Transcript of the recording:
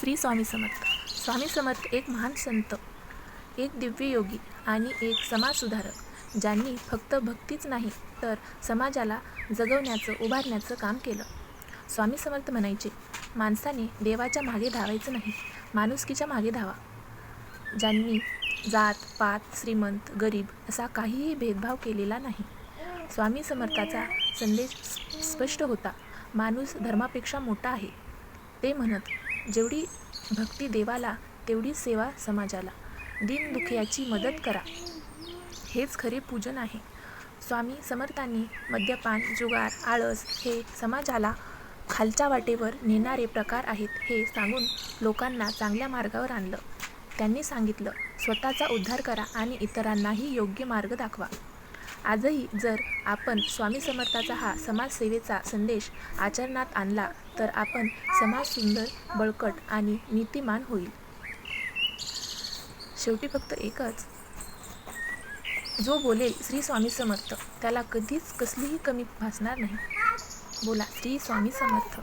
श्री स्वामी समर्थ. स्वामी समर्थ एक महान संत एक दिव्य योगी आणि एक समाजसुधारक. ज्यांनी फक्त भक्तीच नाही तर समाजाला जगवण्याचं उभारण्याचं काम केलं. स्वामी समर्थ म्हणायचे माणसाने देवाच्या मागे धावायचं नाही माणुसकीच्या मागे धावा. ज्यांनी जात पात श्रीमंत गरीब असा काहीही भेदभाव केलेला नाही. स्वामी समर्थाचा संदेश स्पष्ट होता माणूस धर्मापेक्षा मोठा आहे. ते म्हणत जेवढी भक्ती देवाला तेवढी सेवा समाजाला. दीनदुखियाची मदत करा. हेच खरे पूजन आहे. स्वामी समर्थांनी मद्यपान जुगार आळस हे समाजाला खालच्या वाटेवर नेणारे प्रकार आहेत हे सांगून लोकांना चांगल्या मार्गावर आणलं. त्यांनी सांगितलं स्वतःचा उद्धार करा आणि इतरांनाही योग्य मार्ग दाखवा. आजही जर आपण स्वामी समर्थाचा हा समाजसेवेचा संदेश आचरणात आणला तर आपण समाज सुंदर बळकट आणि नीतिमान होईल. शेवटी फक्त एकच. जो बोलेल श्री स्वामी समर्थ त्याला कधीच कसलीही कमी भासणार नाही. बोला श्री स्वामी समर्थ.